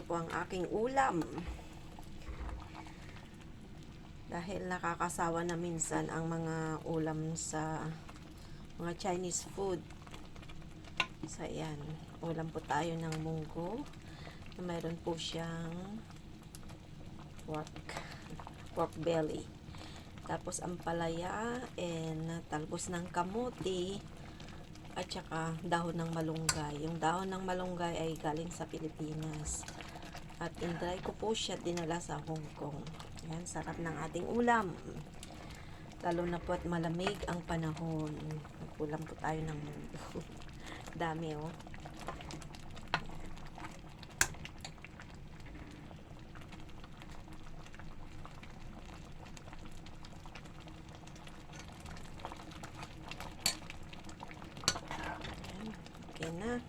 po ang aking ulam. Dahil nakakasawa na minsan ang mga ulam sa mga Chinese food. So, ayan. Ulam po tayo ng munggo. Na Mayroon po siyang pork. Pork belly. Tapos ang palaya and talbos ng kamuti at saka dahon ng malunggay. Yung dahon ng malunggay ay galing sa Pilipinas. At in-dry ko po siya dinala sa Hong Kong. Yan, sarap ng ating ulam. Lalo na po at malamig ang panahon. Nagkulam po tayo ng mundo. Dami oh. Okay na.